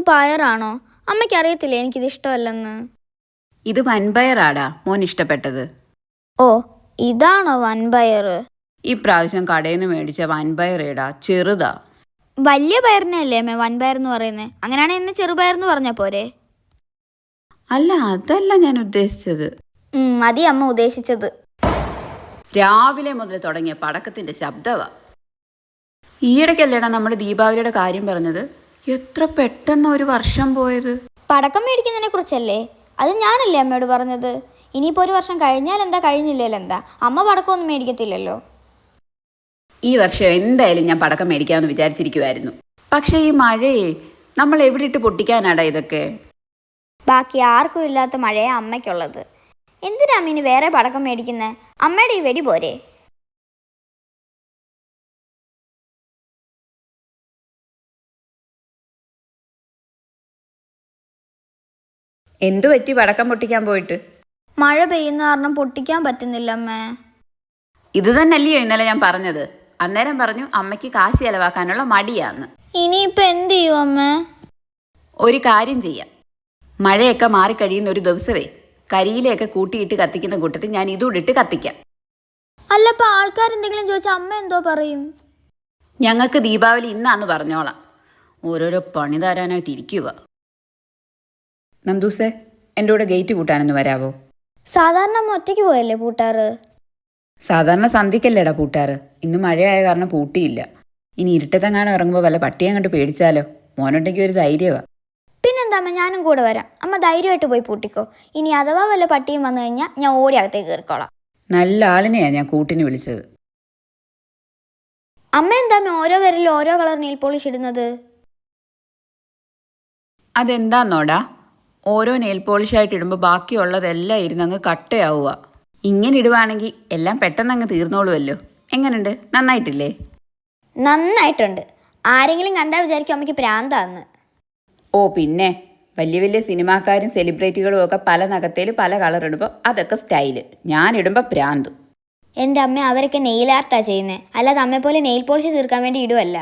ഇത് പയറാണോ? അമ്മയ്ക്ക് അറിയത്തില്ലേ എനിക്കിത് ഇഷ്ടമല്ലെന്ന്? ഇത് വൻപയറാടാ മോൻ ഇഷ്ടപ്പെട്ടത്. ഓ ഇതാണോ വൻപയർ ഈ പ്രാവശ്യം കടയിൽ നിന്ന് മേടിച്ച വൻപയറേടാ ചെറുതാ. വലിയ പയറിനല്ലേ അമ്മ വൻപയർ എന്ന് പറയുന്നത് അങ്ങനെയാണ് എന്നെ ചെറുപയർ എന്ന് പറഞ്ഞ പോരെ? അല്ല അതല്ല ഞാൻ ഉദ്ദേശിച്ചത്. ഉം, മതി അമ്മ ഉദ്ദേശിച്ചത്. രാവിലെ മുതൽ തുടങ്ങിയ പടക്കത്തിന്റെ ശബ്ദവാ. ഈയിടയ്ക്കല്ലേടാ നമ്മൾ ദീപാവലിയുടെ കാര്യം പറഞ്ഞത്? എത്ര പെട്ടെന്ന് ഒരു വർഷം പോയത്? പടക്കം മേടിക്കുന്നതിനെ കുറിച്ചല്ലേ? അത് ഞാനല്ലേ അമ്മയോട് പറഞ്ഞത്. ഇനിയിപ്പോൾ ഒരു വർഷം കഴിഞ്ഞാൽ എന്താ കഴിഞ്ഞില്ലല്ലോ എന്താ? അമ്മ പടക്കമൊന്നും മേടിക്കത്തില്ലല്ലോ. ഈ വർഷം എന്തായാലും ഞാൻ പടക്കം മേടിക്കാമെന്ന് വിചാരിച്ചിരിക്കുമായിരുന്നു പക്ഷേ ഈ മഴയെ നമ്മൾ എവിടെ ഇട്ട് പൊട്ടിക്കാനാടാ ഇതൊക്കെ? ബാക്കി ആർക്കും ഇല്ലാത്ത മഴയാ അമ്മയ്ക്കുള്ളത്. എന്തിനാ അമ്മ ഇനി വേറെ പടക്കം മേടിക്കുന്നത് അമ്മയുടെ ഈ വെടി പോരെ? എന്തു പറ്റി പടക്കം പൊട്ടിക്കാൻ പോയിട്ട്? മഴ പെയ്യുന്ന കാരണം പൊട്ടിക്കാൻ പറ്റുന്നില്ല അമ്മേ ഇത് തന്നെയല്ലയോ ഇന്നലെ ഞാൻ പറഞ്ഞത്. അന്നേരം പറഞ്ഞു അമ്മയ്ക്ക് കാശ് ചെലവാക്കാനുള്ള മടിയാന്ന്. ഇനിയിപ്പോ എന്ത് ചെയ്യും അമ്മേ ഒരു കാര്യം ചെയ്യാം. മഴയൊക്കെ മാറിക്കഴിയുന്ന ഒരു ദിവസമേ കരിയിലെയൊക്കെ കൂട്ടിയിട്ട് കത്തിക്കുന്ന കൂട്ടത്തിൽ ഞാൻ ഇതും ഇട്ട് കത്തിക്കാം. അല്ല അപ്പോൾ ആൾക്കാരെന്തെങ്കിലും ചോദിച്ചാൽ അമ്മ എന്തോ പറയും? ഞങ്ങൾക്ക് ദീപാവലി ഇന്നാന്ന് പറഞ്ഞോളാം. ഓരോരോ പണി തരാനായിട്ട് ഇരിക്കുക നന്ദൂസേ എന്റെ കൂടെ ഗേറ്റ് പൂട്ടാനൊന്ന് വരാവോ? സാധാരണ അമ്മ ഒറ്റയ്ക്ക് പോയല്ലേ പൂട്ടാറ്? സാധാരണ സന്ധിക്കല്ലേടാ പൂട്ടാറ്. ഇന്ന് മഴയായ കാരണം പൂട്ടിയില്ല. ഇനി ഇരുട്ടത്തെങ്ങാനും ഇറങ്ങുമ്പോൾ വല്ല പട്ടിയെ കണ്ട് പേടിച്ചാലോ? മോനുണ്ടെങ്കിൽ ഒരു ധൈര്യമാ പിന്നെന്താ അമ്മ ഞാനും കൂടെ വരാം. അമ്മ ധൈര്യമായിട്ട് പോയി പൂട്ടിക്കോ. ഇനി അഥവാ വല്ല പട്ടിയും വന്നു കഴിഞ്ഞാൽ ഞാൻ ഓടി അകത്തേക്ക് കയറിക്കോളാം. നല്ല ആളിനെയാ ഞാൻ കൂട്ടിന് വിളിച്ചത്. അമ്മ എന്താ അമ്മ ഓരോ വരലും ഓരോ കളർ നെയിൽ പോളിഷ് ഇടുന്നത്? അതെന്താന്നോടാ? ഓരോ നെയിൽ പോളിഷായിട്ട് ഇടുമ്പോൾ ബാക്കിയുള്ളതെല്ലാം ഇരുന്നങ്ങ് കട്ടയാവുക. ഇങ്ങനെ ഇടുവാണെങ്കിൽ എല്ലാം പെട്ടെന്ന് അങ്ങ് തീർന്നോളുമല്ലോ എങ്ങനെയുണ്ട് നന്നായിട്ടില്ലേ? നന്നായിട്ടുണ്ട്. ആരെങ്കിലും കണ്ടാൽ വിചാരിക്കും അമ്മയ്ക്ക് പ്രാന്താന്ന്. ഓ പിന്നെ. വലിയ വലിയ സിനിമാക്കാരും സെലിബ്രിറ്റികളും ഒക്കെ പല നഖത്തേൽ പല കളർ ഇടുമ്പോൾ അതൊക്കെ സ്റ്റൈൽ. ഞാൻ ഇടുമ്പോൾ പ്രാന്ത്. എന്റെ അമ്മ അവരൊക്കെ നെയിൽ ആർട്ടാ ചെയ്യുന്നത് അല്ലാതെ അമ്മയെ പോലെ നെയിൽ പോളിഷ് തീർക്കാൻ വേണ്ടി ഇടുവല്ല.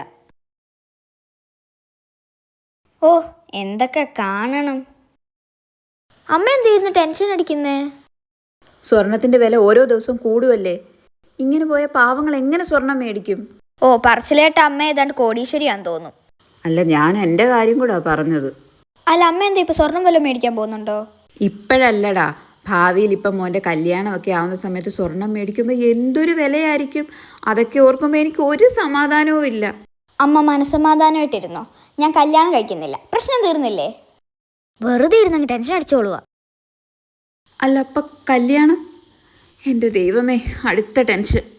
ഓ എന്തൊക്കെ കാണണം. അമ്മ എന്തായിരുന്നു ടെൻഷൻ അടിക്കുന്നേ? സ്വർണത്തിന്റെ വില ഓരോ ദിവസവും കൂടുവല്ലേ? ഇങ്ങനെ പോയ പാവങ്ങൾ എങ്ങനെ സ്വർണം മേടിക്കും? ഓ പറച്ചിലേട്ട അമ്മ ഏതാണ്ട് കോടീശ്വരിയാന്ന് തോന്നും അല്ല ഞാൻ എന്റെ കാര്യം കൂടാ പറഞ്ഞത്. അല്ല അമ്മ എന്താ ഇപ്പൊ സ്വർണം വല്ലതും മേടിക്കാൻ പോകുന്നുണ്ടോ? ഇപ്പോഴല്ലടാ. ഭാവിയിൽ ഇപ്പം മോന്റെ കല്യാണമൊക്കെ ആവുന്ന സമയത്ത് സ്വർണം മേടിക്കുമ്പോൾ എന്തൊരു വിലയായിരിക്കും? അതൊക്കെ ഓർക്കുമ്പോൾ എനിക്ക് ഒരു സമാധാനവും ഇല്ല അമ്മ മനസ്സമാധാനമായിട്ടിരുന്നോ? ഞാൻ കല്യാണം കഴിക്കുന്നില്ല. പ്രശ്നം തീർന്നില്ലേ? വെറുതെ ഇരുന്നങ്ങ് ടെൻഷൻ അടിച്ചോളുക. അല്ല അപ്പം കല്യാണം? എന്റെ ദൈവമേ അടുത്ത ടെൻഷൻ.